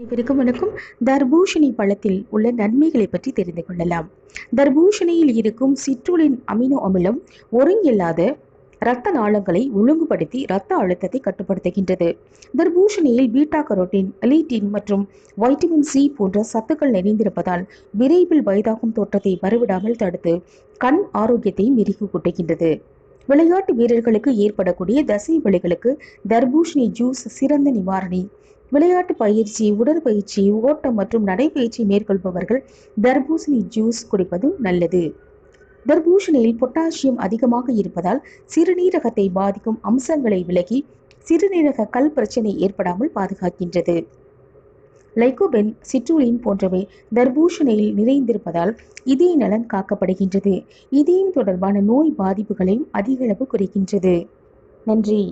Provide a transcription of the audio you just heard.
அனைவருக்கும் வணக்கம். தர்பூஷணி பழத்தில் உள்ள நன்மைகளை பற்றி தெரிந்து கொள்ளலாம். தர்பூஷணியில் இருக்கும் சிற்றுளின் அமினோ அமிலம் ஒருங்கில்லாத இரத்த நாளங்களை ஒழுங்குபடுத்தி இரத்த அழுத்தத்தை கட்டுப்படுத்துகின்றது. தர்பூஷணியில் பீட்டா கரோட்டின் எலிட்டின் மற்றும் வைட்டமின் சி போன்ற சத்துக்கள் நிறைந்திருப்பதால் விரைவில் வயதாகும் தோற்றத்தை வரவிடாமல் தடுத்து கண் ஆரோக்கியத்தை மெருகு கூட்டுகின்றது. விளையாட்டு வீரர்களுக்கு ஏற்படக்கூடிய தசை வலிகளுக்கு தர்பூஷணி ஜூஸ் சிறந்த நிவாரணி. விளையாட்டு பயிற்சி உடற்பயிற்சி ஓட்டம் மற்றும் நடைபயிற்சி மேற்கொள்பவர்கள் தர்பூசணி ஜூஸ் குடிப்பது நல்லது. தர்பூஷணியில் பொட்டாசியம் அதிகமாக இருப்பதால் சிறுநீரகத்தை பாதிக்கும் அம்சங்களை விலகி சிறுநீரக கல் பிரச்சனை ஏற்படாமல் பாதுகாக்கின்றது. லைகோபென் சிட்ரூலின் போன்றவை தர்பூஷணையில் நிறைந்திருப்பதால் இதய நலன் காக்கப்படுகின்றது. இதயம் தொடர்பான நோய் பாதிப்புகளையும் அதிகளவு குறைக்கின்றது. நன்றி.